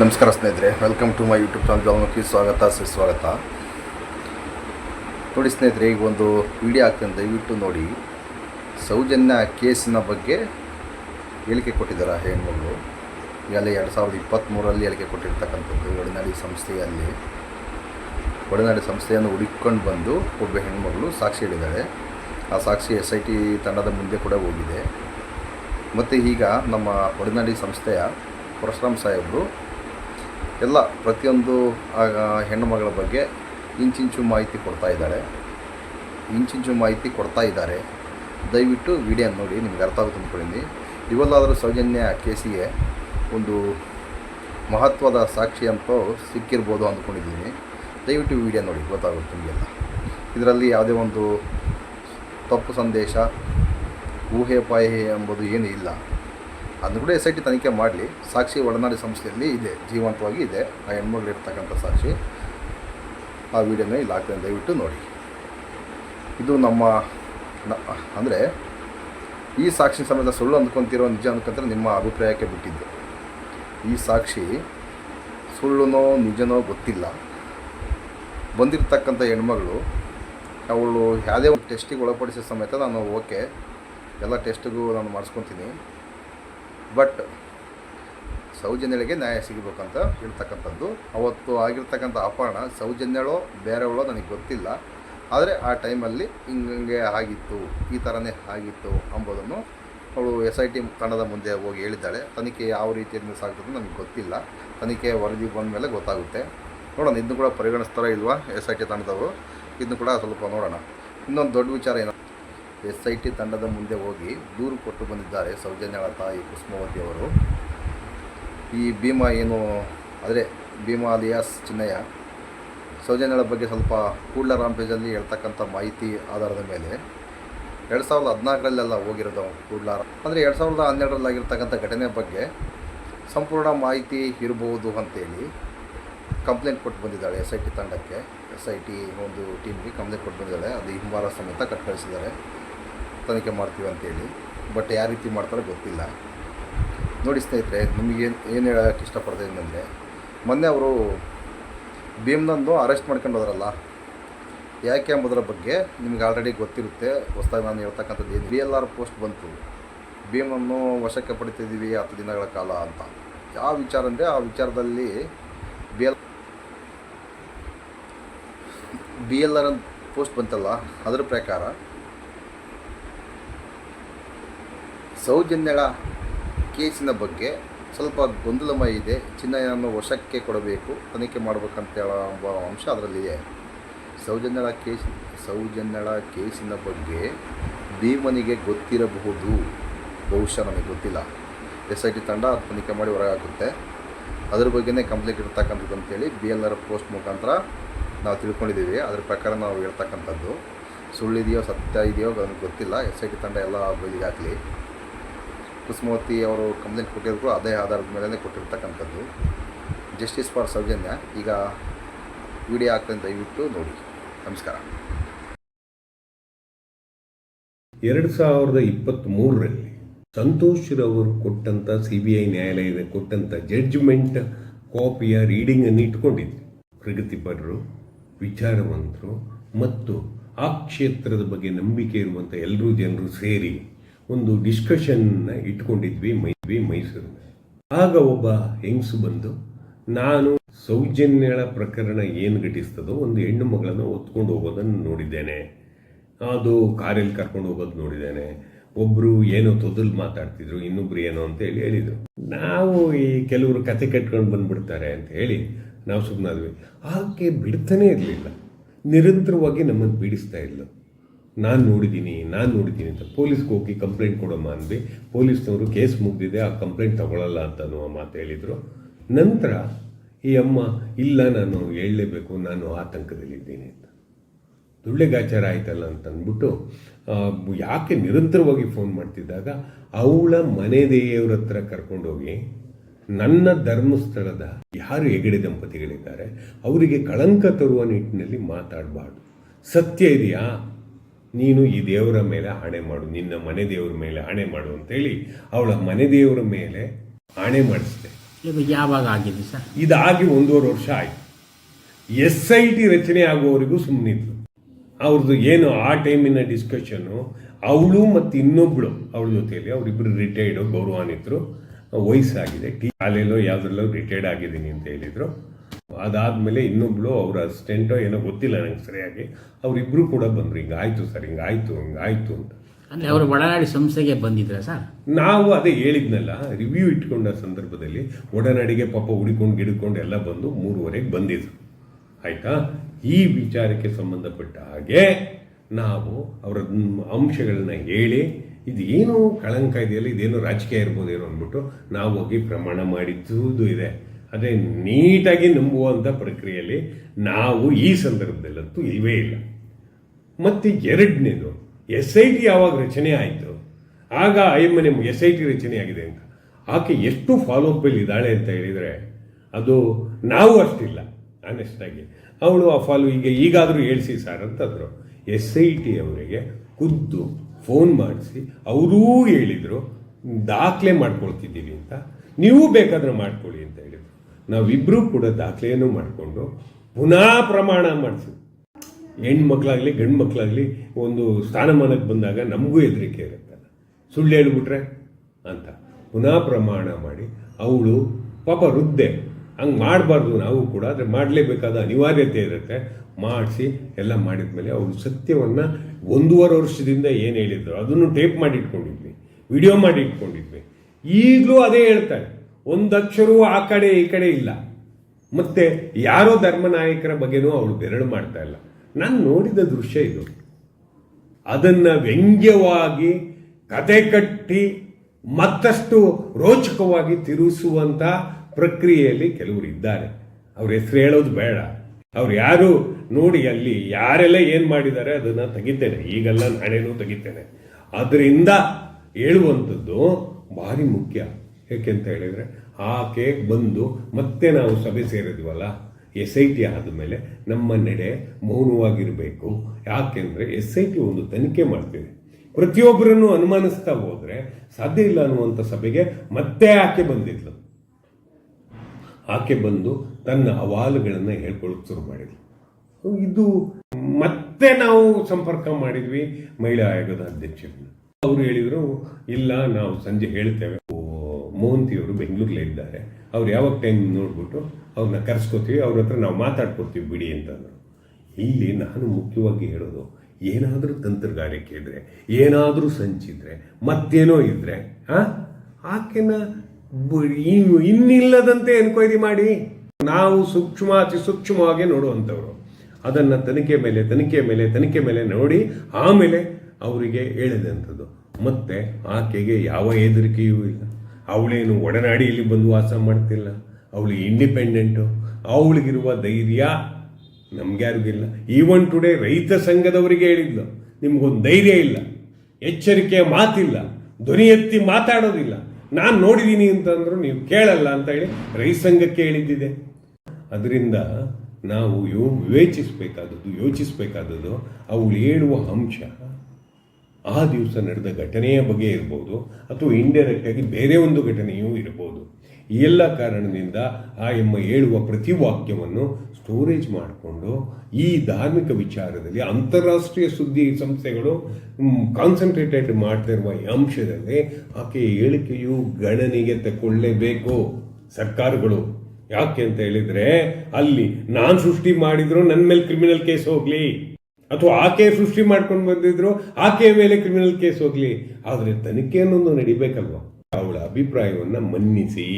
ನಮಸ್ಕಾರ ಸ್ನೇಹಿತರೆ welcome to my YouTube channel Jalmukhi ಸ್ವಾಗತ, ಸುಸ್ವಾಗತ. ನೋಡಿ ಸ್ನೇಹಿತರೆ ಈಗ ಒಂದು ವಿಡಿಯೋ ಆಗ್ತದೆ ದಯವಿಟ್ಟು ನೋಡಿ, ಸೌಜನ್ಯ ಕೇಸಿನ ಬಗ್ಗೆ ಹೇಳಿಕೆ ಕೊಟ್ಟಿದ್ದಾರೆ ಹೆಣ್ಮಗಳು. ಈಗಲೇ ಎರಡು ಸಾವಿರದ ಇಪ್ಪತ್ತ್ಮೂರಲ್ಲಿ ಹೇಳಿಕೆ ಕೊಟ್ಟಿರ್ತಕ್ಕಂಥದ್ದು, ಒಡನಾಡಿ ಸಂಸ್ಥೆಯಲ್ಲಿ. ಒಡನಾಡಿ ಸಂಸ್ಥೆಯನ್ನು ಹುಡುಕೊಂಡು ಬಂದು ಒಬ್ಬ ಹೆಣ್ಮಗಳು ಸಾಕ್ಷಿ ಹೇಳಿದ್ದಾಳೆ. ಆ ಸಾಕ್ಷಿ ಎಸ್ ಐ ಟಿ ತಂಡದ ಮುಂದೆ ಕೂಡ ಹೋಗಿದೆ. ಮತ್ತು ಈಗ ನಮ್ಮ ಒಡನಾಡಿ ಸಂಸ್ಥೆಯ ಪರಶುರಾಮ್ ಸಾಹೇಬರು ಎಲ್ಲ ಪ್ರತಿಯೊಂದು ಹೆಣ್ಣು ಮಗಳ ಬಗ್ಗೆ ಇಂಚಿಂಚು ಮಾಹಿತಿ ಕೊಡ್ತಾ ಇದ್ದಾಳೆ ಇಂಚಿಂಚು ಮಾಹಿತಿ ಕೊಡ್ತಾ ಇದ್ದಾರೆ. ದಯವಿಟ್ಟು ವಿಡಿಯೋ ನೋಡಿ, ನಿಮ್ಗೆ ಅರ್ಥ ಆಗುತ್ತೆ ಅಂದ್ಕೊಂಡಿದ್ದೀನಿ ಇವೆಲ್ಲಾದರೂ ಸೌಜನ್ಯ ಕೇಸಿಗೆ ಒಂದು ಮಹತ್ವದ ಸಾಕ್ಷಿ ಅಂತ ಸಿಕ್ಕಿರ್ಬೋದು ಅಂದ್ಕೊಂಡಿದ್ದೀನಿ. ದಯವಿಟ್ಟು ವಿಡಿಯೋ ನೋಡಿ, ಗೊತ್ತಾಗುತ್ತೆ ನಿಮಗೆಲ್ಲ. ಇದರಲ್ಲಿ ಯಾವುದೇ ಒಂದು ತಪ್ಪು ಸಂದೇಶ, ಊಹೆ, ಪಾಯೆ ಎಂಬುದು ಏನೂ ಇಲ್ಲ. ಅದನ್ನು ಕೂಡ ಎಸ್ ಐ ಟಿ ತನಿಖೆ ಮಾಡಲಿ. ಸಾಕ್ಷಿ ಒಳನಾಡಿ ಸಂಸ್ಥೆಯಲ್ಲಿ ಇದೆ, ಜೀವಂತವಾಗಿ ಇದೆ. ಆ ಹೆಣ್ಮಗಳು ಇರ್ತಕ್ಕಂಥ ಸಾಕ್ಷಿ ಆ ವಿಡಿಯೋನ ಇಲ್ಲಿ ಹಾಕ್ತೇನೆ. ದಯವಿಟ್ಟು ನೋಡಿ. ಇದು ನಮ್ಮ ಅಂದರೆ ಈ ಸಾಕ್ಷಿ ಸಮೇತ ಸುಳ್ಳು ಅಂದ್ಕೊಂತಿರೋ ನಿಜ ಅಂದ್ಕೊಂತಾರೆ ನಿಮ್ಮ ಅಭಿಪ್ರಾಯಕ್ಕೆ ಬಿಟ್ಟಿದ್ದು. ಈ ಸಾಕ್ಷಿ ಸುಳ್ಳುನೋ ನಿಜನೋ ಗೊತ್ತಿಲ್ಲ. ಬಂದಿರತಕ್ಕಂಥ ಹೆಣ್ಮಗಳು, ಅವಳು ಯಾವುದೇ ಒಂದು ಟೆಸ್ಟಿಗೆ ಒಳಪಡಿಸಿದ ಸಮೇತ ನಾನು ಓಕೆ. ಎಲ್ಲ ಟೆಸ್ಟಿಗೂ ನಾನು ಮಾಡಿಸ್ಕೊತೀನಿ. ಬಟ್ ಸೌಜನ್ಯಳಿಗೆ ನ್ಯಾಯ ಸಿಗಬೇಕಂತ ಹೇಳ್ತಕ್ಕಂಥದ್ದು. ಅವತ್ತು ಆಗಿರ್ತಕ್ಕಂಥ ಅಪಹರಣ ಸೌಜನ್ಯಳೋ ಬೇರೆಯವಳೋ ನನಗೆ ಗೊತ್ತಿಲ್ಲ. ಆದರೆ ಆ ಟೈಮಲ್ಲಿ ಹಿಂಗೆ ಆಗಿತ್ತು, ಈ ಥರನೇ ಆಗಿತ್ತು ಅಂಬೋದನ್ನು ಅವಳು ಎಸ್ ಐ ಟಿ ತಂಡದ ಮುಂದೆ ಹೋಗಿ ಹೇಳಿದ್ದಾಳೆ. ತನಿಖೆ ಯಾವ ರೀತಿಯಿಂದ ಸಾಗ್ತದೆ ನಮಗೆ ಗೊತ್ತಿಲ್ಲ. ತನಿಖೆ ವರದಿ ಬಂದ ಮೇಲೆ ಗೊತ್ತಾಗುತ್ತೆ. ನೋಡೋಣ ಇದನ್ನು ಕೂಡ ಪರಿಗಣಿಸ್ತಾರೋ ಇಲ್ವಾ ಎಸ್ ಐ ಟಿ ತಂಡದವರು? ಇದನ್ನು ಕೂಡ ಸ್ವಲ್ಪ ನೋಡೋಣ. ಇನ್ನೊಂದು ದೊಡ್ಡ ವಿಚಾರ ಏನು ಎಸ್ ಐ ಟಿ ತಂಡದ ಮುಂದೆ ಹೋಗಿ ದೂರು ಕೊಟ್ಟು ಬಂದಿದ್ದಾರೆ ಸೌಜನ್ಯಳ ತಾಯಿ ಕುಸುಮಾವತಿ ಅವರು. ಈ ಭೀಮಾ ಏನು ಅಂದರೆ ಭೀಮಾ ಅಲಿಯಾಸ್ ಚಿನ್ನಯ್ಯ ಸೌಜನ್ಯಗಳ ಬಗ್ಗೆ ಸ್ವಲ್ಪ ಕೂಡ್ಲ ರಾಮ್ ಪೇಜಲ್ಲಿ ಹೇಳ್ತಕ್ಕಂಥ ಮಾಹಿತಿ ಆಧಾರದ ಮೇಲೆ ಎರಡು ಸಾವಿರದ ಹದಿನಾಲ್ಕರಲ್ಲೆಲ್ಲ ಹೋಗಿರೋದು ಕೂಡ್ಲ ಅಂದರೆ ಎರಡು ಸಾವಿರದ ಹನ್ನೆರಡರಲ್ಲಾಗಿರ್ತಕ್ಕಂಥ ಘಟನೆ ಬಗ್ಗೆ ಸಂಪೂರ್ಣ ಮಾಹಿತಿ ಇರಬಹುದು ಅಂತೇಳಿ ಕಂಪ್ಲೇಂಟ್ ಕೊಟ್ಟು ಬಂದಿದ್ದಾಳೆ ಎಸ್ ಐ ಟಿ ತಂಡಕ್ಕೆ. ಎಸ್ ಐ ಟಿ ಒಂದು ಟೀಮ್ಗೆ ಕಂಪ್ಲೇಂಟ್ ಕೊಟ್ಟು ಬಂದಿದ್ದಾಳೆ. ಅದು ಹಿಂಬಾರ ಸಮೇತ ಕಟ್ ಕಳಿಸಿದ್ದಾರೆ ತನಿಖೆ ಮಾಡ್ತೀವಿ ಅಂತೇಳಿ. ಬಟ್ ಯಾವ ರೀತಿ ಮಾಡ್ತಾರೋ ಗೊತ್ತಿಲ್ಲ. ನೋಡಿ ಸ್ನೇಹಿತರೆ, ನಿಮಗೆ ಏನು ಹೇಳೋಕ್ಕೆ ಇಷ್ಟಪಡ್ತೀನಿ ಅಂದರೆ ಮೊನ್ನೆ ಅವರು ಭೀಮ್ನಂದು ಅರೆಸ್ಟ್ ಮಾಡ್ಕೊಂಡು ಹೋದ್ರಲ್ಲ, ಯಾಕೆ ಎಂಬುದರ ಬಗ್ಗೆ ನಿಮ್ಗೆ ಆಲ್ರೆಡಿ ಗೊತ್ತಿರುತ್ತೆ. ಹೊಸ್ದಾಗಿ ನಾನು ಹೇಳ್ತಕ್ಕಂಥದ್ದು ಏನು ಬಿ ಎಲ್ ಆರ್ ಪೋಸ್ಟ್ ಬಂತು. ಭೀಮನ್ನು ವಶಕ್ಕೆ ಪಡಿತಿದ್ದೀವಿ ಹತ್ತು ದಿನಗಳ ಕಾಲ ಅಂತ. ಯಾವ ವಿಚಾರ ಅಂದರೆ, ಆ ವಿಚಾರದಲ್ಲಿ B L B L R post ಬಂತಲ್ಲ, ಅದರ ಪ್ರಕಾರ ಸೌಜನ್ಯಳ ಕೇಸಿನ ಬಗ್ಗೆ ಸ್ವಲ್ಪ ಗೊಂದಲಮಯ ಇದೆ. ಚಿನ್ನಯನ್ನು ವಶಕ್ಕೆ ಕೊಡಬೇಕು, ತನಿಖೆ ಮಾಡಬೇಕಂತ ಹೇಳುವ ಅಂಶ ಅದರಲ್ಲಿದೆ. ಸೌಜನ್ಯಳ ಕೇಸ್, ಸೌಜನ್ಯಳ ಕೇಸಿನ ಬಗ್ಗೆ ಭೀಮನಿಗೆ ಗೊತ್ತಿರಬಹುದು. ಬಹುಶಃ ನನಗೆ ಗೊತ್ತಿಲ್ಲ. ಎಸ್ ಐ ಟಿ ತಂಡ ತನಿಖೆ ಮಾಡಿ ಹೊರಗಾಗುತ್ತೆ ಅದ್ರ ಬಗ್ಗೆನೇ ಕಂಪ್ಲೇಂಟ್ ಇರ್ತಕ್ಕಂಥದ್ದು ಅಂತೇಳಿ ಬಿ ಎಲ್ ಆರ್ ಪೋಸ್ಟ್ ಮುಖಾಂತರ ನಾವು ತಿಳ್ಕೊಂಡಿದ್ದೀವಿ. ಅದ್ರ ಪ್ರಕಾರ ನಾವು ಹೇಳ್ತಕ್ಕಂಥದ್ದು. ಸುಳ್ಳಿದೆಯೋ ಸತ್ಯ ಇದೆಯೋ ನನಗೆ ಗೊತ್ತಿಲ್ಲ. ಎಸ್ ಐ ಟಿ ತಂಡ ಎಲ್ಲ ಬಯಲಿಗೆ ಹಾಕಲಿ. ಕುಸುಮವತಿ ಅವರು ಕಂಪ್ಲೇಂಟ್ ಕೊಟ್ಟಿದ್ರು ಅದೇ ಆಧಾರದ ಮೇಲೆ ಕೊಟ್ಟಿರ್ತಕ್ಕಂಥದ್ದು. ಜಸ್ಟಿಸ್ ಫಾರ್ ಸೌಜನ್ಯ ಈಗ ವಿಡಿಯೋ ಹಾಕ್ತಂತ ದಯವಿಟ್ಟು ನೋಡಿ. ನಮಸ್ಕಾರ. ಎರಡು ಸಾವಿರದ ಇಪ್ಪತ್ತ್ಮೂರರಲ್ಲಿ ಸಂತೋಷ್ ರವರು ಕೊಟ್ಟಂಥ ಸಿ ಬಿ ಐ ನ್ಯಾಯಾಲಯದ ಕೊಟ್ಟಂಥ ಜಡ್ಜ್ಮೆಂಟ್ ಕಾಪಿಯ ರೀಡಿಂಗನ್ನು ಇಟ್ಕೊಂಡಿದ್ವಿ ಪ್ರಗತಿಪರರು ವಿಚಾರವಂತರು ಮತ್ತು ಆ ಕ್ಷೇತ್ರದ ಬಗ್ಗೆ ನಂಬಿಕೆ ಇರುವಂಥ ಎಲ್ಲರೂ ಜನರು ಸೇರಿ ಒಂದು ಡಿಸ್ಕಷನ್ನ ಇಟ್ಕೊಂಡಿದ್ವಿ ಮೈದ್ವಿ ಮೈಸೂರು ಆಗ ಒಬ್ಬ ಹೆಂಗಸು ಬಂದು, ನಾನು ಸೌಜನ್ಯಳ ಪ್ರಕರಣ ಏನು ಘಟಿಸ್ತದೋ ಒಂದು ಹೆಣ್ಣು ಮಗಳನ್ನು ಹೊತ್ಕೊಂಡು ಹೋಗೋದನ್ನು ನೋಡಿದ್ದೇನೆ. ಅದು ಕಾರಲ್ಲಿ ಕರ್ಕೊಂಡು ಹೋಗೋದು ನೋಡಿದ್ದೇನೆ. ಒಬ್ಬರು ಏನೋ ತೊದಲು ಮಾತಾಡ್ತಿದ್ರು, ಇನ್ನೊಬ್ರು ಏನೋ ಅಂತ ಹೇಳಿ ಹೇಳಿದರು. ನಾವು ಈ ಕೆಲವರು ಕತೆ ಕಟ್ಕೊಂಡು ಬಂದ್ಬಿಡ್ತಾರೆ ಅಂತ ಹೇಳಿ ನಾವು ಸುಮ್ಮನಾದ್ವಿ ಆಕೆ ಬಿಡ್ತಾನೇ ಇರಲಿಲ್ಲ. ನಿರಂತರವಾಗಿ ನಮ್ಮನ್ನು ಬೀಡಿಸ್ತಾ ಇಲ್ಲ ನಾನು ನೋಡಿದ್ದೀನಿ ನಾನು ನೋಡಿದ್ದೀನಿ ಅಂತ ಪೊಲೀಸ್ಗೆ ಹೋಗಿ ಕಂಪ್ಲೇಂಟ್ ಕೊಡಮ್ಮ ಅಂದ್ವಿ ಪೊಲೀಸ್ನವರು ಕೇಸ್ ಮುಗ್ದಿದೆ, ಆ ಕಂಪ್ಲೇಂಟ್ ತಗೊಳ್ಳಲ್ಲ ಅಂತ ಅನ್ನುವ ಮಾತು ಹೇಳಿದರು. ನಂತರ ಈ ಅಮ್ಮ, ಇಲ್ಲ ನಾನು ಹೇಳಲೇಬೇಕು, ನಾನು ಆತಂಕದಲ್ಲಿದ್ದೀನಿ ಅಂತ. ದುಳ್ಳೆಗಾಚಾರ ಆಯ್ತಲ್ಲ ಅಂತಂದ್ಬಿಟ್ಟು ಯಾಕೆ ನಿರಂತರವಾಗಿ ಫೋನ್ ಮಾಡ್ತಿದ್ದಾಗ, ಅವಳ ಮನೆ ದೇಯವ್ರ ಹತ್ರ ಕರ್ಕೊಂಡೋಗಿ, ನನ್ನ ಧರ್ಮಸ್ಥಳದ ಯಾರು ಹೆಗಡೆ ದಂಪತಿಗಳಿದ್ದಾರೆ, ಅವರಿಗೆ ಕಳಂಕ ತರುವ ನಿಟ್ಟಿನಲ್ಲಿ ಮಾತಾಡಬಾರ್ದು. ಸತ್ಯ ಇದೆಯಾ? ನೀನು ಈ ದೇವರ ಮೇಲೆ ಆಣೆ ಮಾಡು ನಿನ್ನ ಮನೆ ದೇವರ ಮೇಲೆ ಆಣೆ ಮಾಡು ಅಂತೇಳಿ ಅವಳ ಮನೆ ದೇವರ ಮೇಲೆ ಆಣೆ ಮಾಡಿಸಿದೆ. ಯಾವಾಗ ಆಗಿದೆ ಸರ್? ಇದಾಗಿ ಒಂದೂವರೆ ವರ್ಷ ಆಯಿತು. ಎಸ್ ಐ ಟಿ ರಚನೆ ಆಗುವವರೆಗೂ ಸುಮ್ಮನಿದ್ರು ಅವ್ರದ್ದು ಏನು ಆ ಟೈಮಿನ ಡಿಸ್ಕಷನ್ನು ಅವಳು ಮತ್ತು ಇನ್ನೊಬ್ಳು ಅವಳ ಜೊತೆಯಲ್ಲಿ ಅವರಿಬ್ಬರು ರಿಟೈರ್ಡು ಗೌರವಾನ್ವಿತರು ವಯಸ್ಸಾಗಿದೆ. ಟಿ ಶಾಲೆಯಲ್ಲೋ ಯಾವುದ್ರಲ್ಲೋ ರಿಟೈರ್ಡ್ ಆಗಿದ್ದೀನಿ ಅಂತ ಹೇಳಿದರು. ಅದಾದಮೇಲೆ ಇನ್ನೊಬ್ಳು ಅವ್ರ ಅಸಿಸ್ಟೆಂಟೋ ಏನೋ ಗೊತ್ತಿಲ್ಲ ನಂಗೆ ಸರಿಯಾಗಿ. ಅವರಿಬ್ಬರು ಕೂಡ ಬಂದರು ಹಿಂಗಾಯ್ತು ಸರ್ ಹಿಂಗಾಯ್ತು ಹಿಂಗಾಯ್ತು ಅಂತ. ಅಂದರೆ ಅವರು ಒಡನಾಡಿ ಸಂಸ್ಥೆಗೆ ಬಂದಿದ್ರ ಸರ್? ನಾವು ಅದೇ ಹೇಳಿದ್ನಲ್ಲ ರಿವ್ಯೂ ಇಟ್ಕೊಂಡ ಸಂದರ್ಭದಲ್ಲಿ ಒಡನಾಡಿಗೆ ಪಾಪ ಹುಡಿಕೊಂಡು ಗಿಡ್ಕೊಂಡು ಎಲ್ಲ ಬಂದು ಮೂರುವರೆಗೆ ಬಂದಿದ್ರು. ಆಯ್ತಾ? ಈ ವಿಚಾರಕ್ಕೆ ಸಂಬಂಧಪಟ್ಟ ಹಾಗೆ ನಾವು ಅವರ ಅಂಶಗಳನ್ನ ಹೇಳಿ ಇದು ಏನು ಕಳಂಕ ಇದೆಯಲ್ಲ ಇದೇನು ರಾಜಕೀಯ ಇರ್ಬೋದೇನೋ ಅಂದ್ಬಿಟ್ಟು ನಾವು ಹೋಗಿ ಪ್ರಮಾಣ ಮಾಡಿದ್ದುದು ಇದೆ. ಅದೇ ನೀಟಾಗಿ ನಂಬುವಂಥ ಪ್ರಕ್ರಿಯೆಯಲ್ಲಿ ನಾವು ಈ ಸಂದರ್ಭದಲ್ಲಂತೂ ಇಲ್ವೇ ಇಲ್ಲ. ಮತ್ತು ಎರಡನೇದು ಎಸ್ ಐ ಟಿ ಯಾವಾಗ ರಚನೆ ಆಯಿತು? ಆಗ ಐಎಮ್ಮನೆ ಎಸ್ ಐ ಟಿ ರಚನೆ ಆಗಿದೆ ಅಂತ. ಆಕೆ ಎಷ್ಟು ಫಾಲೋ ಅಪ್ಪಲ್ಲಿ ಇದ್ದಾಳೆ ಅಂತ ಹೇಳಿದರೆ ಅದು ನಾವು ಅಷ್ಟಿಲ್ಲ ಆನೆಸ್ಟಾಗಿ ಅವಳು ಆ ಫಾಲೋ ಈಗ ಈಗಾದರೂ ಹೇಳಿಸಿ ಸರ್ ಅಂತಂದರು ಎಸ್ ಐ ಟಿ ಅವರಿಗೆ ಖುದ್ದು ಫೋನ್ ಮಾಡಿಸಿ, ಅವರೂ ಹೇಳಿದರು, ದಾಖಲೆ ಮಾಡ್ಕೊಳ್ತಿದ್ದೀವಿ ಅಂತ. ನೀವು ಬೇಕಾದರೆ ಮಾಡ್ಕೊಳ್ಳಿ ಅಂತ ಹೇಳಿದರು. ನಾವಿಬ್ಬರೂ ಕೂಡ ದಾಖಲೆಯನ್ನು ಮಾಡಿಕೊಂಡು ಪುನಃ ಪ್ರಮಾಣ ಹೆಣ್ಣು ಹೆಣ್ಮಕ್ಳಾಗಲಿ ಗಂಡು ಮಕ್ಕಳಾಗಲಿ ಒಂದು ಸ್ಥಾನಮಾನಕ್ಕೆ ಬಂದಾಗ ನಮಗೂ ಹೆದರಿಕೆ ಇರುತ್ತಲ್ಲ ಸುಳ್ಳು ಹೇಳ್ಬಿಟ್ರೆ ಅಂತ. ಪುನಃ ಪ್ರಮಾಣ ಮಾಡಿ. ಅವಳು ಪಾಪ ವೃದ್ಧೆ. ಹಂಗೆ ಮಾಡಬಾರ್ದು ನಾವು ಕೂಡ, ಆದರೆ ಮಾಡಲೇಬೇಕಾದ ಅನಿವಾರ್ಯತೆ ಇರುತ್ತೆ. ಮಾಡಿಸಿ ಎಲ್ಲ ಮಾಡಿದ ಮೇಲೆ ಅವಳು ಸತ್ಯವನ್ನು ಒಂದೂವರೆ ವರ್ಷದಿಂದ ಏನು ಹೇಳಿದ್ರು, ಅದನ್ನು ಟೇಪ್ ಮಾಡಿ ಇಟ್ಕೊಂಡಿದ್ವಿ ವಿಡಿಯೋ ಮಾಡಿ ಇಟ್ಕೊಂಡಿದ್ವಿ ಈಗಲೂ ಅದೇ ಹೇಳ್ತಾರೆ. ಒಂದು ಅಕ್ಷರವೂ ಆ ಕಡೆ, ಈ ಕಡೆ ಇಲ್ಲ. ಮತ್ತೆ ಯಾರೋ ಧರ್ಮನಾಯಕರ ಬಗ್ಗೆನೂ ಅವಳು ಬೆರಳು ಮಾಡ್ತಾ ಇಲ್ಲ. ನಾನು ನೋಡಿದ ದೃಶ್ಯ ಇದು. ಅದನ್ನ ವ್ಯಂಗ್ಯವಾಗಿ ಕತೆ ಕಟ್ಟಿ ಮತ್ತಷ್ಟು ರೋಚಕವಾಗಿ ತಿರುಸುವಂತ ಪ್ರಕ್ರಿಯೆಯಲ್ಲಿ ಕೆಲವರು ಇದ್ದಾರೆ. ಅವ್ರ ಹೆಸರು ಹೇಳೋದು ಬೇಡ. ಅವ್ರು ಯಾರು ನೋಡಿ ಅಲ್ಲಿ ಯಾರೆಲ್ಲ ಏನು ಮಾಡಿದ್ದಾರೆ ಅದನ್ನ ತೆಗಿತೇನೆ. ಈಗೆಲ್ಲ ನಾನೇನು ತೆಗಿತೇನೆ. ಅದರಿಂದ ಹೇಳುವಂಥದ್ದು ಭಾರಿ ಮುಖ್ಯ. ಯಾಕೆಂತ ಹೇಳಿದ್ರೆ ಕೇಕ್ ಬಂದು ಮತ್ತೆ ನಾವು ಸಭೆ ಸೇರಿದ್ವಲ್ಲ, ಎಸ್ ಐ ಟಿ ಆದಮೇಲೆ ನಮ್ಮ ನಡೆ ಮೌನವಾಗಿರಬೇಕು. ಯಾಕೆಂದರೆ ಎಸ್ ಐ ಟಿ ಒಂದು ತನಿಖೆ ಮಾಡ್ತೀವಿ ಪ್ರತಿಯೊಬ್ಬರನ್ನು ಅನುಮಾನಿಸ್ತಾ ಹೋದರೆ ಸಾಧ್ಯ ಇಲ್ಲ ಅನ್ನುವಂಥ ಸಭೆಗೆ ಮತ್ತೆ ಆಕೆ ಬಂದಿದ್ಲು. ಆಕೆ ಬಂದು ತನ್ನ ಅವಾಲುಗಳನ್ನು ಹೇಳ್ಕೊಳ್ಳೋಕೆ ಶುರು ಮಾಡಿದ್ಲು. ಇದು ಮತ್ತೆ ನಾವು ಸಂಪರ್ಕ ಮಾಡಿದ್ವಿ ಮಹಿಳಾ ಆಯೋಗದ ಅಧ್ಯಕ್ಷರನ್ನು. ಅವರು ಹೇಳಿದರು, ಇಲ್ಲ, ನಾವು ಸಂಜೆ ಹೇಳ್ತೇವೆ. ಮೋಹಂತಿಯವರು ಬೆಂಗಳೂರಲ್ಲೇ ಇದ್ದಾರೆ. ಅವ್ರು ಯಾವಾಗ ಟೈಮ್ ನೋಡ್ಬಿಟ್ಟು ಅವ್ರನ್ನ ಕರೆಸ್ಕೋತೀವಿ, ಅವ್ರ ಹತ್ರ ನಾವು ಮಾತಾಡ್ಕೊತೀವಿ ಬಿಡಿ ಅಂತಂದರು. ಇಲ್ಲಿ ನಾನು ಮುಖ್ಯವಾಗಿ ಹೇಳೋದು, ಏನಾದರೂ ತಂತ್ರಗಾರಿಕೆ ಇದ್ರೆ, ಏನಾದರೂ ಸಂಚಿದ್ರೆ ಮತ್ತೇನೋ ಇದ್ರೆ, ಹಾಂ? ಆಕೆನ ಇನ್ನಿಲ್ಲದಂತೆ ಎನ್ಕ್ವೈರಿ ಮಾಡಿ. ನಾವು ಸೂಕ್ಷ್ಮ, ಅತಿ ಸೂಕ್ಷ್ಮವಾಗಿ ನೋಡುವಂಥವ್ರು. ಅದನ್ನ ತನಿಖೆ ಮೇಲೆ ತನಿಖೆ ಮೇಲೆ ತನಿಖೆ ಮೇಲೆ ನೋಡಿ, ಆಮೇಲೆ ಅವರಿಗೆ ಹೇಳಿದಂಥದ್ದು. ಮತ್ತೆ ಆಕೆಗೆ ಯಾವ ಹೆದರಿಕೆಯೂ ಇಲ್ಲ. ಅವಳೇನು ಒಡನಾಡಿಯಲ್ಲಿ ಬಂದು ವಾಸ ಮಾಡ್ತಿಲ್ಲ. ಅವಳು ಇಂಡಿಪೆಂಡೆಂಟು ಅವಳಿಗಿರುವ ಧೈರ್ಯ ನಮ್ಗ್ಯಾರಿಗಿಲ್ಲ ಈವನ್ ಟುಡೇ ರೈತ ಸಂಘದವರಿಗೆ ಹೇಳಿದ್ಲು, ನಿಮ್ಗೊಂದು ಧೈರ್ಯ ಇಲ್ಲ ಎಚ್ಚರಿಕೆಯ ಮಾತಿಲ್ಲ, ಧ್ವನಿ ಎತ್ತಿ ಮಾತಾಡೋದಿಲ್ಲ. ನಾನು ನೋಡಿದ್ದೀನಿ ಅಂತಂದ್ರು ನೀವು ಕೇಳಲ್ಲ ಅಂತ ಹೇಳಿ ರೈತ ಸಂಘಕ್ಕೆ ಹೇಳಿದ್ದಿದೆ. ಅದರಿಂದ ನಾವು ಯೋ, ವಿವೇಚಿಸಬೇಕಾದದ್ದು, ಯೋಚಿಸಬೇಕಾದದ್ದು ಅವಳು ಹೇಳುವ ಅಂಶ ಆ ದಿವಸ ನಡೆದ ಘಟನೆಯ ಬಗ್ಗೆ ಇರ್ಬೋದು ಅಥವಾ ಇಂಡೈರೆಕ್ಟ್ ಆಗಿ ಬೇರೆ ಒಂದು ಘಟನೆಯೂ ಇರಬಹುದು ಈ ಎಲ್ಲ ಕಾರಣದಿಂದ ಆ ಎಮ್ಮ ಹೇಳುವ ಪ್ರತಿ ವಾಕ್ಯವನ್ನು ಸ್ಟೋರೇಜ್ ಮಾಡಿಕೊಂಡು ಈ ಧಾರ್ಮಿಕ ವಿಚಾರದಲ್ಲಿ ಅಂತಾರಾಷ್ಟ್ರೀಯ ಸುದ್ದಿ ಸಂಸ್ಥೆಗಳು ಕಾನ್ಸಂಟ್ರೇಟೆಡ್ ಮಾಡ್ತಿರುವ ಈ ಅಂಶದಲ್ಲಿ ಆಕೆಯ ಹೇಳಿಕೆಯು ಗಣನೆಗೆ ತಗೊಳ್ಳೇಬೇಕು ಸರ್ಕಾರಗಳು. ಯಾಕೆ ಅಂತ ಹೇಳಿದರೆ ಅಲ್ಲಿ ನಾನು ಸೃಷ್ಟಿ ಮಾಡಿದರೂ ನನ್ನ ಮೇಲೆ ಕ್ರಿಮಿನಲ್ ಕೇಸ್ ಹೋಗ್ಲಿ. ಅಥವಾ ಆಕೆ ಸೃಷ್ಟಿ ಮಾಡ್ಕೊಂಡು ಬಂದಿದ್ರು, ಆಕೆಯ ಮೇಲೆ ಕ್ರಿಮಿನಲ್ ಕೇಸ್ ಹೋಗ್ಲಿ. ಆದರೆ ತನಿಖೆ ಅನ್ನೋದು ನಡಿಬೇಕಲ್ವ? ಅವಳ ಅಭಿಪ್ರಾಯವನ್ನ ಮನ್ನಿಸಿ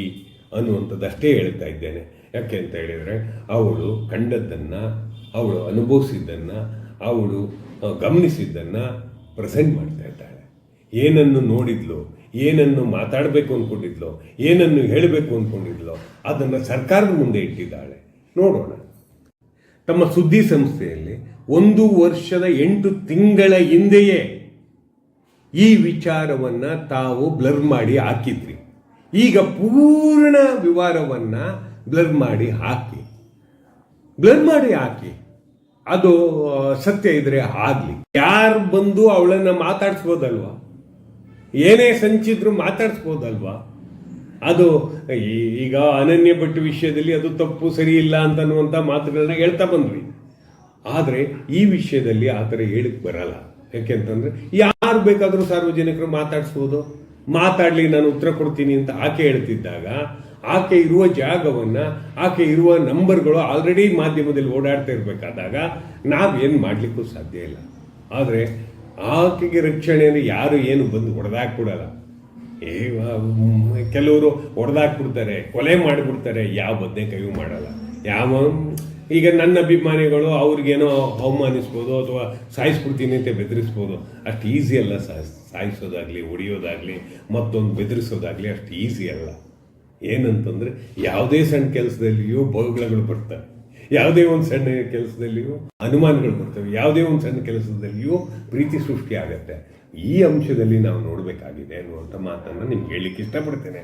ಅನ್ನುವಂಥದ್ದಷ್ಟೇ ಹೇಳ್ತಾ ಇದ್ದೇನೆ. ಯಾಕೆ ಅಂತ ಹೇಳಿದ್ರೆ, ಅವಳು ಕಂಡದ್ದನ್ನ, ಅವಳು ಅನುಭವಿಸಿದ್ದನ್ನ, ಅವಳು ಗಮನಿಸಿದ್ದನ್ನು ಪ್ರೆಸೆಂಟ್ ಮಾಡ್ತಾ ಇದ್ದಾಳೆ. ಏನನ್ನು ನೋಡಿದ್ಲು, ಏನನ್ನು ಮಾತಾಡಬೇಕು ಅಂದ್ಕೊಂಡಿದ್ಲೋ ಏನನ್ನು ಹೇಳಬೇಕು ಅಂದ್ಕೊಂಡಿದ್ಲೋ ಅದನ್ನು ಸರ್ಕಾರದ ಮುಂದೆ ಇಟ್ಟಿದ್ದಾಳೆ. ನೋಡೋಣ. ತಮ್ಮ ಸುದ್ದಿ ಸಂಸ್ಥೆಯಲ್ಲಿ ಒಂದು ವರ್ಷದ ಎಂಟು ತಿಂಗಳ ಹಿಂದೆಯೇ ಈ ವಿಚಾರವನ್ನ ತಾವು ಬ್ಲರ್ ಮಾಡಿ ಹಾಕಿದ್ರಿ. ಈಗ ಪೂರ್ಣ ವಿವರವನ್ನ ಬ್ಲರ್ ಮಾಡಿ ಹಾಕಿ. ಬ್ಲರ್ ಮಾಡಿ ಹಾಕಿ. ಅದು ಸತ್ಯ ಇದ್ರೆ ಆಗ್ಲಿ. ಯಾರು ಬಂದು ಅವಳನ್ನ ಮಾತಾಡಿಸ್ಬೋದಲ್ವಾ? ಏನೇ ಸಂಚಿದ್ರು ಮಾತಾಡ್ಸ್ಬೋದಲ್ವಾ? ಅದು ಈಗ ಅನನ್ಯ ಭಟ್ ವಿಷಯದಲ್ಲಿ ಅದು ತಪ್ಪು, ಸರಿ ಇಲ್ಲ ಅಂತನ್ನುವಂಥ ಮಾತುಗಳನ್ನ ಹೇಳ್ತಾ ಬಂದ್ವಿ. ಆದರೆ ಈ ವಿಷಯದಲ್ಲಿ ಆ ಥರ ಹೇಳಕ್ಕೆ ಬರಲ್ಲ. ಯಾಕೆಂತಂದ್ರೆ ಯಾರು ಬೇಕಾದರೂ ಸಾರ್ವಜನಿಕರು ಮಾತಾಡಿಸ್ಬೋದು. ಮಾತಾಡಲಿ, ನಾನು ಉತ್ತರ ಕೊಡ್ತೀನಿ ಅಂತ ಆಕೆ ಹೇಳ್ತಿದ್ದಾಗ, ಆಕೆ ಇರುವ ಜಾಗವನ್ನು, ಆಕೆ ಇರುವ ನಂಬರ್ಗಳು ಆಲ್ರೆಡಿ ಮಾಧ್ಯಮದಲ್ಲಿ ಓಡಾಡ್ತಾ ಇರಬೇಕಾದಾಗ, ನಾವೇನು ಮಾಡಲಿಕ್ಕೂ ಸಾಧ್ಯ ಇಲ್ಲ. ಆದರೆ, ಆಕೆಗೆ ರಕ್ಷಣೆಯನ್ನು ಯಾರು ಏನು ಬಂದು ಹೊಡೆದಾಕ್ಬಿಡಲ್ಲ. ಕೆಲವರು ಹೊಡೆದಾಕ್ಬಿಡ್ತಾರೆ ಕೊಲೆ ಮಾಡಿಬಿಡ್ತಾರೆ, ಯಾವ ಬದನೆಕಾಯಿಯೂ ಮಾಡಲ್ಲ. ಯಾವ ಈಗ ನನ್ನ ಅಭಿಮಾನಿಗಳು ಅವ್ರಿಗೇನೋ ಅವಮಾನಿಸ್ಬೋದು ಅಥವಾ ಸಾಯಿಸ್ಬಿಡ್ತೀನಿ ಅಂತ ಬೆದರಿಸ್ಬೋದು. ಅಷ್ಟು ಈಸಿ ಅಲ್ಲ ಸಾಯಿಸ್ ಸಾಯಿಸೋದಾಗ್ಲಿ, ಹೊಡಿಯೋದಾಗ್ಲಿ, ಮತ್ತೊಂದು ಬೆದರಿಸೋದಾಗಲಿ ಅಷ್ಟು ಈಸಿ ಅಲ್ಲ. ಏನಂತಂದರೆ ಯಾವುದೇ ಸಣ್ಣ ಕೆಲಸದಲ್ಲಿಯೂ ಬೌಗಳಗಳು ಬರ್ತವೆ. ಯಾವುದೇ ಒಂದು ಸಣ್ಣ ಕೆಲಸದಲ್ಲಿಯೂ ಅನುಮಾನಗಳು ಬರ್ತವೆ. ಯಾವುದೇ ಒಂದು ಸಣ್ಣ ಕೆಲಸದಲ್ಲಿಯೂ ಪ್ರೀತಿ ಸೃಷ್ಟಿ ಆಗತ್ತೆ. ಈ ಅಂಶದಲ್ಲಿ ನಾವು ನೋಡಬೇಕಾಗಿದೆ ಅನ್ನುವಂಥ ಮಾತನ್ನು ನಿಮ್ಗೆ ಹೇಳಲಿಕ್ಕೆ ಇಷ್ಟಪಡ್ತೇನೆ.